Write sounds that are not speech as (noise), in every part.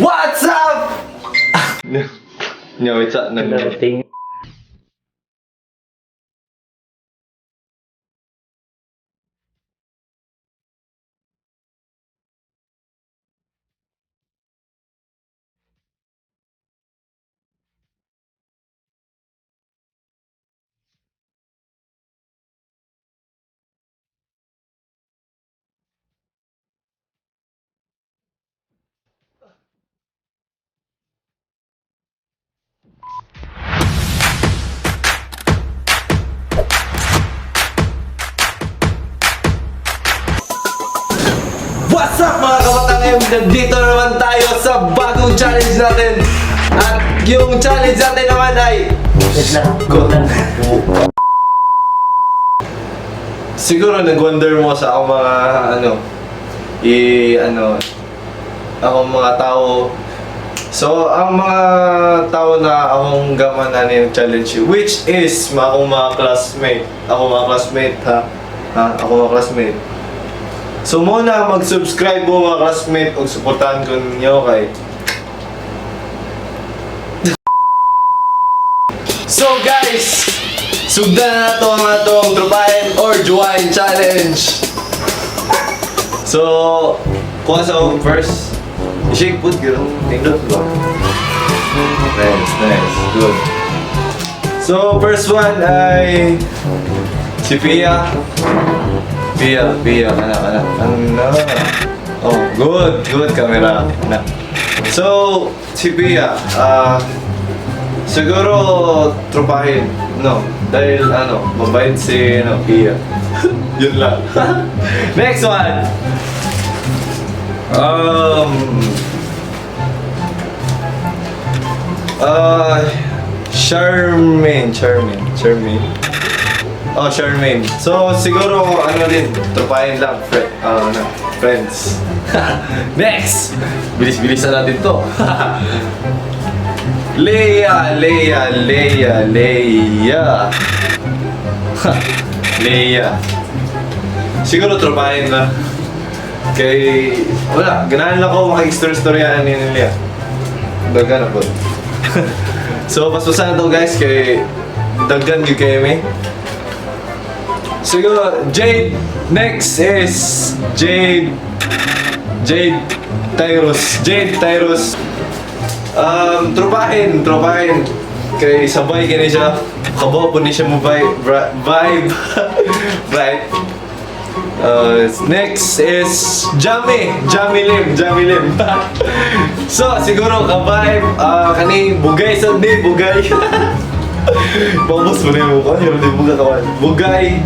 What's up? Nya, wait sa nag Dating. Nandito naman tayo sa bagong challenge natin. At yung challenge natin naman ay... Wait lang. Go. Siguro nag-wonder mo sa akong mga ano, i ano, akong mga tao. So, ang mga tao na akong gamanan yung challenge, which is mga akong mga classmate. Ako mga classmate ha. Ha? Ako mga classmate. So muna mag-subscribe mo mga classmate ug suportahan ko ninyo kay So guys, sugdan na to ang atong Trupahin or Juwain Challenge. So, kuha sa akong first. I-shake put girl. Tindot ba? Nice, nice. Good. So, first one ay si Pia. Pia, Pia, anak, anak, ano? Oh, good, good camera. Anak. So, si Pia, ah, siguro trupahin, no? Dahil, ano, mabait si, ano, Pia. (laughs) Yun lang. (laughs) Next one! Um, uh, Charmaine, Charmaine, Charmaine. Oh, Charmaine. So, siguro, ano din, trupahin lang, ah, ano, friends. (laughs) Next! Bilis-bilisan natin to. (laughs) Leia, Leia, Leia, Leia. (laughs) Leia. Siguro trupahin na. Kay, wala, ganahan lang ako makikistorya-storyaan ni Leia. Daga na po. so, paspasan na to guys kay Dagan yung kay me. Siguro, Jade. Next is Jade. Jade Tyrus. Jade Tyrus. Um, tropahin, tropahin. Kay sabay kini siya. Kabo po ni siya mo vibe. Vibe. (laughs) right. Uh, next is Jamie. Jamie Lim. Jamie Lim. (laughs) so, siguro ka-vibe. Uh, kani, bugay sa di, bugay. (laughs) Paubos mo na yung mukha. Yung di buga kawan. Bugay.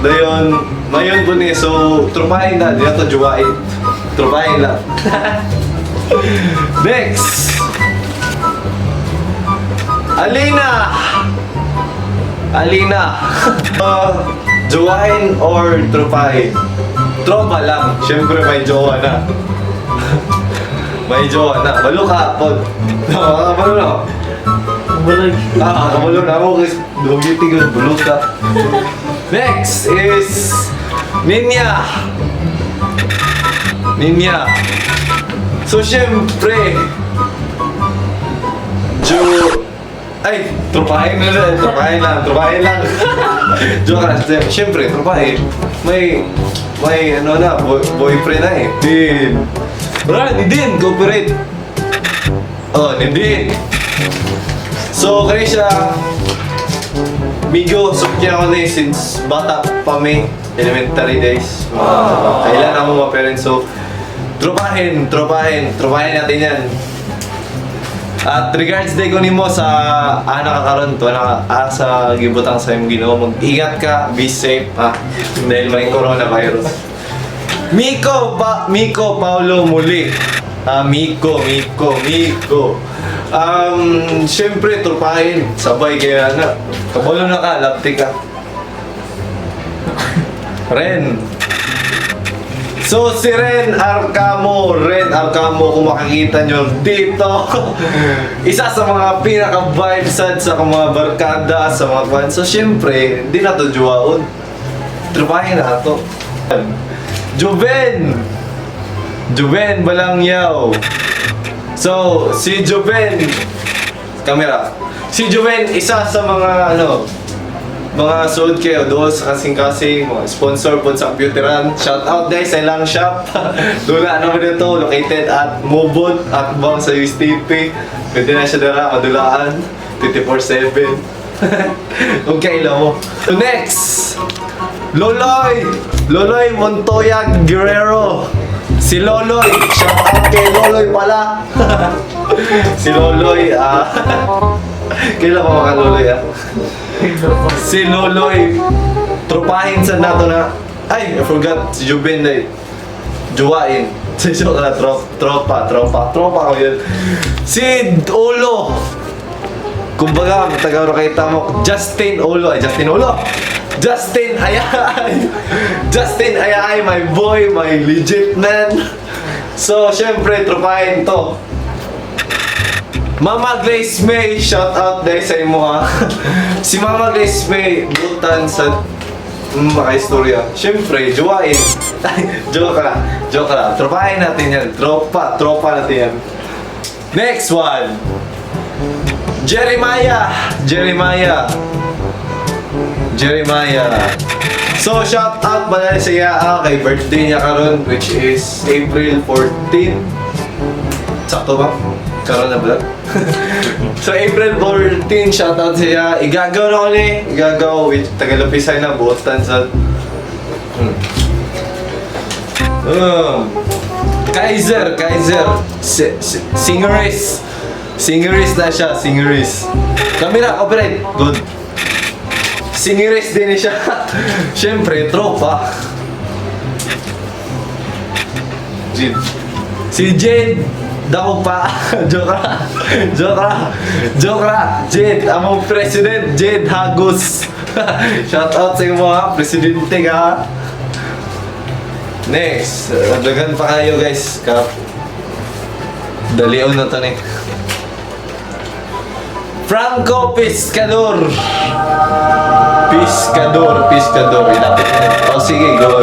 Dayon, mayon po ni. So, trupahin na. Di na to juwain. Trupahin lang. (laughs) Next! Alina! Alina! (laughs) uh, juwain or trupahin? Tropa lang. Siyempre may jowa na. (laughs) may jowa na. Balo ka, pod. Balo na. Bulag. Ah, kabalo na ako dugi tigil, bulog ka. Next is Ninya. Ninya. So, syempre, Jo... Ay, trupahin na lang, trupahin lang, trupahin lang. (laughs) Joke lang, syempre, trupahin. May, may ano na, boy, boyfriend na eh. Din. Wala, ni Din, cooperate. Oh, ni Din. So, kaya Migo, sukya ako na eh, since bata pa may elementary days. Uh, kailan ako mga parents. So, tropahin, tropahin, tropahin natin yan. At regards day ko nimo sa ah, nakakaroon to, na, ah, sa gibutang sa imong ginoo, mag-ingat ka, be safe, ha? Dahil may coronavirus. Miko, pa, Miko Paulo muli. Ah, Miko, Miko, Miko. Um, syempre, trupahin. Sabay kaya na. Kabalo na ka, lapti ka. Ren. So, si Ren Arcamo, Ren Arcamo, kung makikita nyo dito, (laughs) isa sa mga pinaka-vibe sad sa mga barkada, sa mga kwan. So, syempre, hindi na to juwaon. Trupahin na to. Juven! Juven Balangyaw. So, si Joven, camera. Si Joven, isa sa mga ano, mga suod kayo doon sa kasing-kasing, mga sponsor po sa computeran. Shout out guys sa ilang shop. na naman ito, located at Mobot at Bang sa USTP. Pwede na siya dara, madulaan. 24-7. okay lang mo. So next, Loloy! Loloy Montoya Guerrero. Si Loloy, shout out kay Loloy pala. si Loloy, ah. Kailan pa mga Loloy, ah? Si Loloy, tropahin sa nato na, ay, I forgot, si Jubin na Juwain. Si joke na, trop, tropa, tropa, tropa ko yun. Si Olo, kumbaga, taga kay tamo, Justin Olo, ay Justin Olo. Justin Ayay! (laughs) Justin Ayay, my boy, my legit man. So, syempre, tropahin to. Mama Grace May, shout out dahil sa imo ha. (laughs) si Mama Grace May, butan sa mm, mga istorya. Siyempre, jowain. (laughs) joke lang, joke lang. Tropahin natin yan. Tropa, tropa natin yan. Next one. Jeremiah. Jeremiah. Jeremiah. So, shout out pala sa Yaa kay birthday niya karon which is April 14. Sakto ba? Karon na ba? (laughs) so, April 14, shout out sa Yaa. Igagaw na ko ni. Igagaw with Tagalapisay na buotan sa... Hmm. Um, Kaiser, Kaiser. Si, si, singeris. Singeris na siya, singeris. Camera, operate. Good. Singeris din siya. (laughs) Siyempre, tropa. Jade. Si Jade. Dako pa. (laughs) Joke ra. Joke ra. Joke ra. Jade, among president. Jade Hagos. (laughs) Shout out sa mga presidente ka. Next. Dagan pa kayo guys. Kap. Dalion na to ni. Franco Pescador. Piscador, Piscador. Ilapit. O sige, go.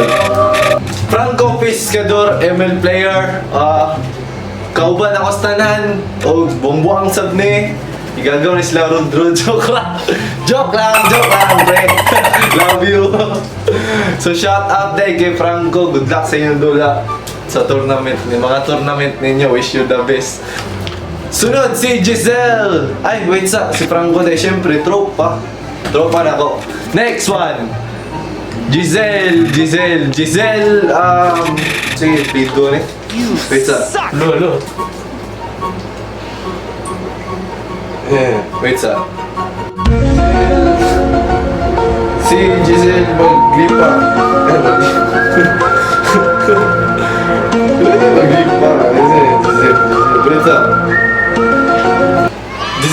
Franco Piscador, ML player. Ah, kauban ako sa tanan. O bumbuang sab ni. Igagaw ni sila road. (laughs) Joke lang. Joke lang, joke lang, pre. (laughs) Love you. so shout out day kay Franco. Good luck sa inyong dula sa tournament ni mga tournament ninyo. Wish you the best. Sunod si Giselle. Ay, wait sa si Franco dahil syempre tropa. Tropa na ko. Next one. Giselle, Giselle, Giselle, um, sige, please go ni. Wait sa. Lolo. Yeah, wait sa. Si Giselle Maglipa. Eh, Maglipa. (laughs) Maglipa. Giselle, Giselle, Giselle. Wait sa.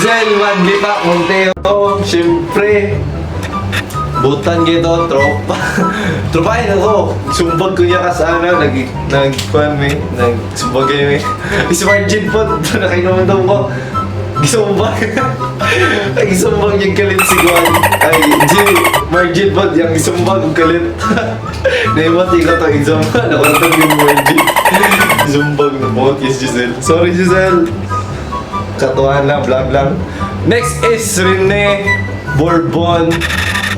Giselle Maglipa Montero. Siyempre. Butan gito, tropa. (laughs) Tropahin ako. Sumbag ko niya ka sa ano, nag, nag, kuhan may, nagsumbag kayo may. (laughs) Si Margin po, nakainuman daw ko. Gisumbag. (laughs) Ay, gisumbag yung kalit si Juan. Ay, G, Margin po, yung gisumbag yung kalit. Naimati ko to, isumbag. Nakaratan yung Margin. Gisumbag na po, yes, Giselle. Sorry, Giselle. Lang, vlog lang. Next is Rene Bourbon.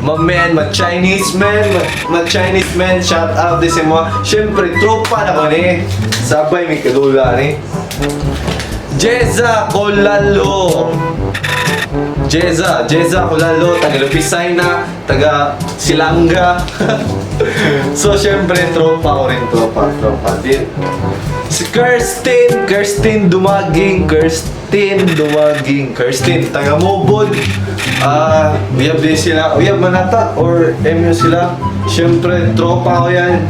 My man, my Chinese man, my, my Chinese man, shout out din sa mga. Siyempre, tropa na ko ni. Sabay, may kadula ni. Jeza Colalo. Jeza, Jeza Colalo, taga Lupisay taga Silanga. (laughs) so, syempre, tropa ko rin, tropa, tropa din. Si Kirsten, Kirsten Dumaging, Kirsten Dumaging, Kirsten, taga Mobod. Ah, uyab din sila, uyab manata, or MU sila. Syempre, tropa ko yan.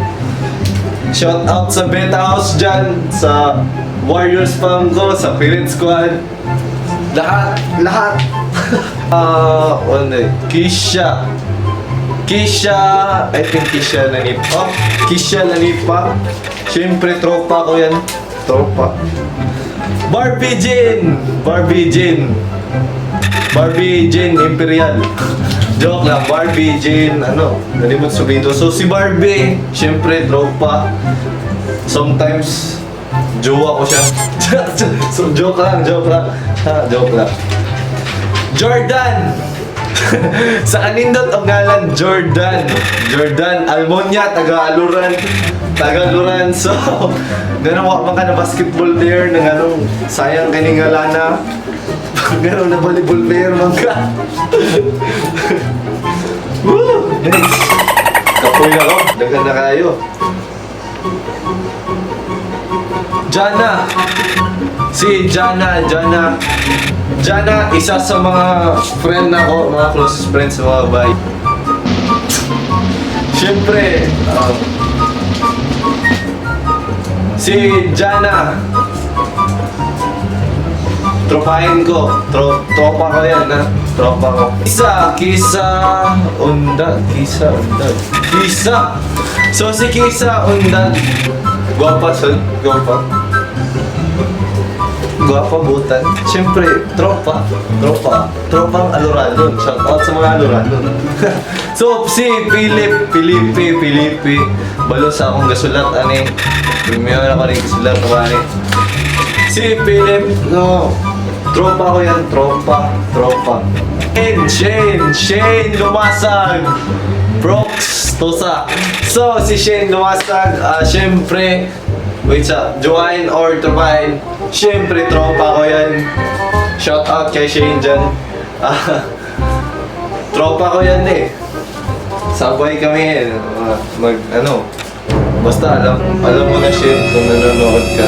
Shout out sa Beta House dyan, sa Warriors fam ko, sa Spirit Squad. Lahat, lahat. (laughs) Ah, ano eh, Kisha. Kisha, I think Kisha Nanipa. Kisha Nanipa. Siyempre, tropa ko yan. Tropa. Barbie Jin! Barbie Jin. Barbie Jin Imperial. Joke lang, Barbie Jin, ano, nalimot subido. So si Barbie, siyempre, tropa. Sometimes, jowa ko siya. (laughs) so, joke lang, joke lang. Ha, (laughs) joke lang. Jordan! Sa kanindot ang ngalan, Jordan. Jordan Almonia, taga Aluran. Taga Aluran. So, ganun wa man ka na basketball player ng anong sayang kaningala na. (laughs) Ganun na volleyball player man ka. (laughs) Woo! Nice! Kapoy na ko. Dagan na kayo. Jana. Si Jana, Jana. Jana, isa sa mga friend na ko, mga closest friends sa mga bay. Siyempre, ah, si Jana, tropahin ko. Tro tropa ko yan, ha? Tropa ko. Kisa, Kisa, Undan. Kisa, Undan. Kisa! So, si Kisa, Undan. Gwapa, son. Gwapa. Gwapa, butan. Siyempre, tropa. Tropa. Tropang Aloranon. Shout out sa mga Aloranon. so, (laughs) si Philip, Filipe, Filipe. Balo sa akong gasulat, ani. Lumiyan ako rin gasulat, ani. Si Philip, no. Tropa ko yan, tropa, tropa. Shane, Shane, Shane Lumasag. Prox, Tosa. So, si Shane Lumasag, ah, syempre, wait sa, Joanne or Tumain, syempre, tropa ko yan. Shout out kay Shane dyan. (laughs) Tropa ko yan eh. Sabay kami eh. Mag, ano, basta alam, alam mo na Shane kung nanonood ka.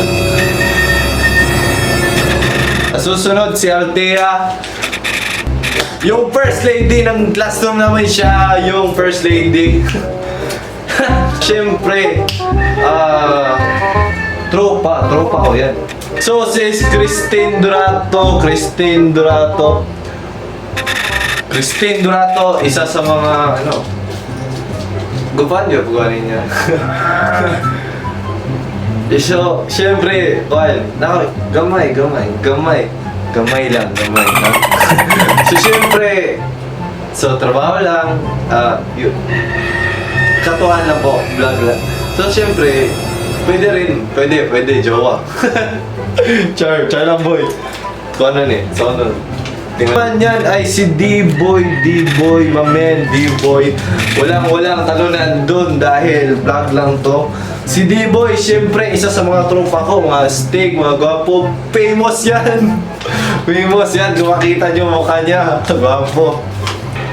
Susunod si Althea. Yung first lady ng classroom naman siya, yung first lady. (laughs) Siyempre, ah, tropa, tropa ko yan. So, si Christine Durato, Christine Durato. Christine Durato, isa sa mga, ano, gupan niyo, gupanin niya. (laughs) So, syempre, well, nako, gamay, gamay, gamay. Gamay lang, gamay. Ha? (laughs) so, syempre, so, trabaho lang, ah, yun. Katuan lang po, vlog lang. So, syempre, pwede rin, pwede, pwede, jowa. (laughs) char, char lang boy. Kung ano ni, so ano. Tingnan yan ay si D-Boy, D-Boy, mamen, D-Boy. Walang walang talunan dun dahil vlog lang to. Si D-Boy, syempre, isa sa mga tropa ko, mga steak, mga gwapo. Famous yan! (laughs) Famous yan, kung makita nyo mukha niya. Gwapo.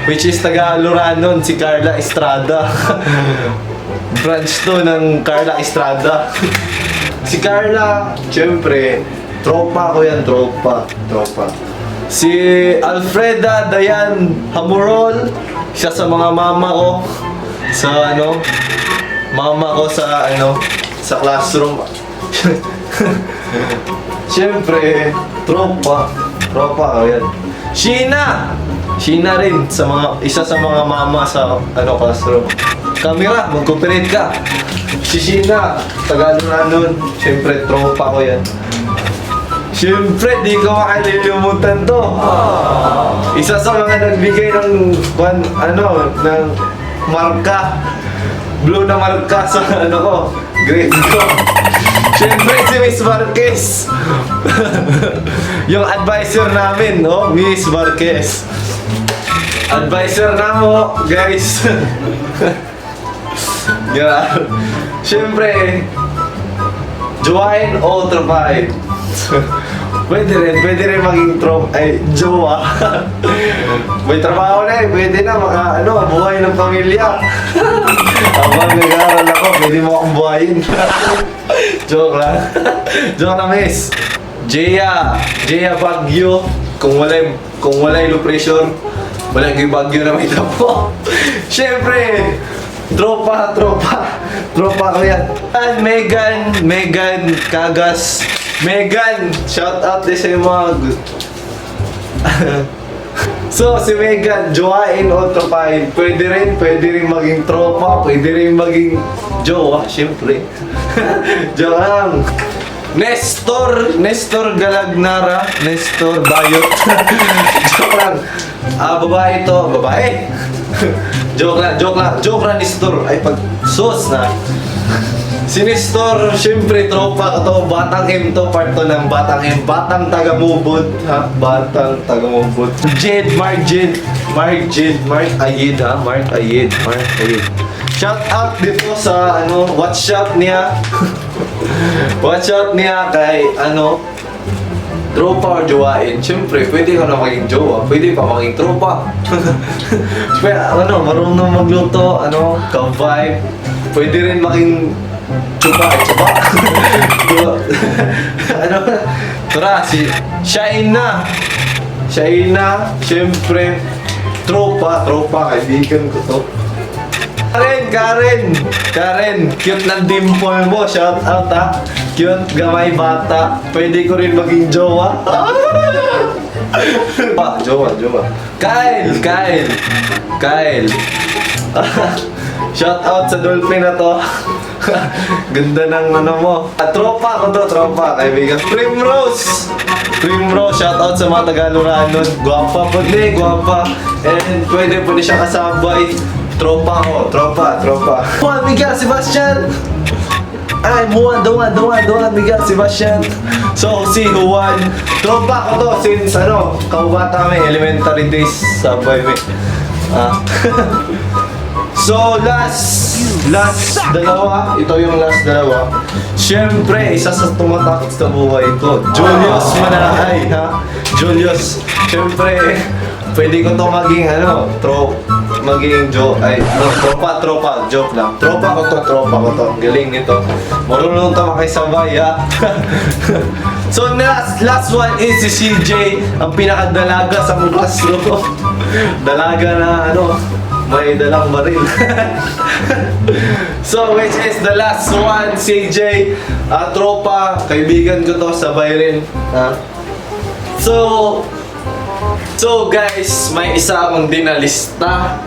Which is taga Loranon, si Carla Estrada. (laughs) Branch to ng Carla Estrada. si Carla, syempre, tropa ko yan, tropa. Tropa. Si Alfreda Dayan Hamurol, siya sa mga mama ko. Sa ano, mama ko sa ano, sa classroom. (laughs) Siyempre, tropa. Tropa ko yan. Sheena! Sheena rin, sa mga, isa sa mga mama sa ano, classroom. Camera, mag-cooperate ka. Si Sheena, Tagalog nun. Siyempre, tropa ko yan. Siyempre, di ko makalilimutan to. Isa sa mga nagbigay ng, kwan, ano, ng marka. Blue na marka sa, ano ko, grade ko. Siyempre, si Miss Marquez. (laughs) yung advisor namin, no? Miss Marquez. Advisor na mo, guys. (laughs) yeah. Siyempre, Joanne o Trabahin. pwede rin, pwede rin maging trop, ay, jowa. May trabaho na eh, pwede na maka, ano, buhay ng pamilya. Habang nag-aaral ako, pwede mo akong buhayin. Joke lang. Joke lang, miss. Jaya, Jaya Bagyo. Kung wala, kung wala low pressure, wala yung Bagyo na may tapo. Siyempre, tropa, tropa, tropa ko yan. And Megan, Megan Kagas. Megan, shout out din sa mga (laughs) So, si Megan, jowain o tropahin, pwede rin, pwede rin maging tropa, pwede rin maging jowa, syempre. (laughs) Joke lang. Nestor, Nestor Galagnara, Nestor Bayot. (laughs) joke lang. Ah, babae to, babae. (laughs) joke lang, joke lang, joke lang, Nestor. Ay, pag sus na. (laughs) Sinistor, syempre, tropa ko to. Batang M to, part to ng Batang M. Batang taga-mubod, ha? Batang taga-mubod. Jed, Mark Jed. Mark Jed, Mark Ayed, ha? Mark Ayed, Mark Ayed. Shout out dito sa, ano, shop niya. out niya kay, ano, tropa or jowain, syempre, pwede ka na maging jowa, pwede pa maging tropa. (laughs) Siyempre, ano, marunong magluto, ano, ka-vibe, pwede rin maging tsuba. Tsuba. (laughs) ano, tara, si Shain na. Shain na, syempre, tropa, tropa, kaibigan ko to. Karen, Karen! Karen, cute ng dimple mo. Shout out ha. Cute, gamay bata. Pwede ko rin maging jowa. pa, (laughs) jowa, jowa. Kyle, Kyle. Kyle. (laughs) Shout out sa dolphin na to. (laughs) Ganda ng ano mo. Ah, tropa ko to, tropa, kaibigan. Primrose! Primrose, shout out sa mga Tagaluranon. Guwapa po di, guwapa. And pwede po ni siya kasabay. Tropa ko, tropa, tropa. Juan Miguel Sebastian! Ay, Juan, Juan, Juan, Juan Miguel Sebastian. So, si Juan, tropa ko to since ano, kaubata kami, elementary days sa boy me. Ah. (laughs) So, last, last dalawa, ito yung last dalawa. Siyempre, isa sa tumatakot sa buhay ko, Julius Manahay, ha? Julius, siyempre, pwede ko to maging, ano, tro, maging jo, ay, no, tropa, tropa, joke lang. Tropa ko to, tropa ko to. Galing nito. Marunong to makisabay, ha? (laughs) so, last, last one is si CJ, ang pinakadalaga sa classroom. (laughs) Dalaga na, ano, may dalang baril. (laughs) so, which is the last one, CJ, ah, tropa, kaibigan ko to, sabay rin. ah. So, so guys, may isa akong dinalista,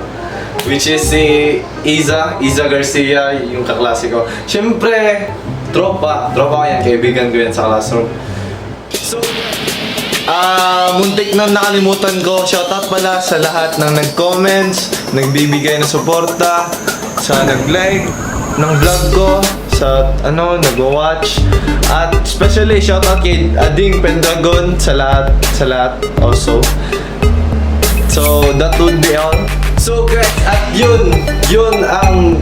which is si Iza, Iza Garcia, yung kaklase ko. Siyempre, tropa, tropa ko yan, kaibigan ko yan sa classroom. So, Ah, muntik na nakalimutan ko. Shoutout pala sa lahat ng nag-comments, nagbibigay ng suporta, sa nag-like ng vlog ko, sa ano, nag-watch. At especially shoutout kay Ading Pendragon sa lahat, sa lahat also. So, that would be all. So guys, at yun, yun ang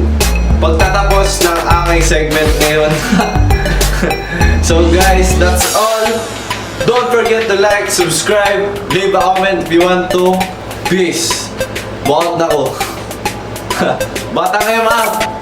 pagtatapos ng aking segment ngayon. (laughs) so guys, that's all. Don't forget to like, subscribe, leave a comment if you want to. Peace. Bukot na ko. (laughs) Bata kayo, ma!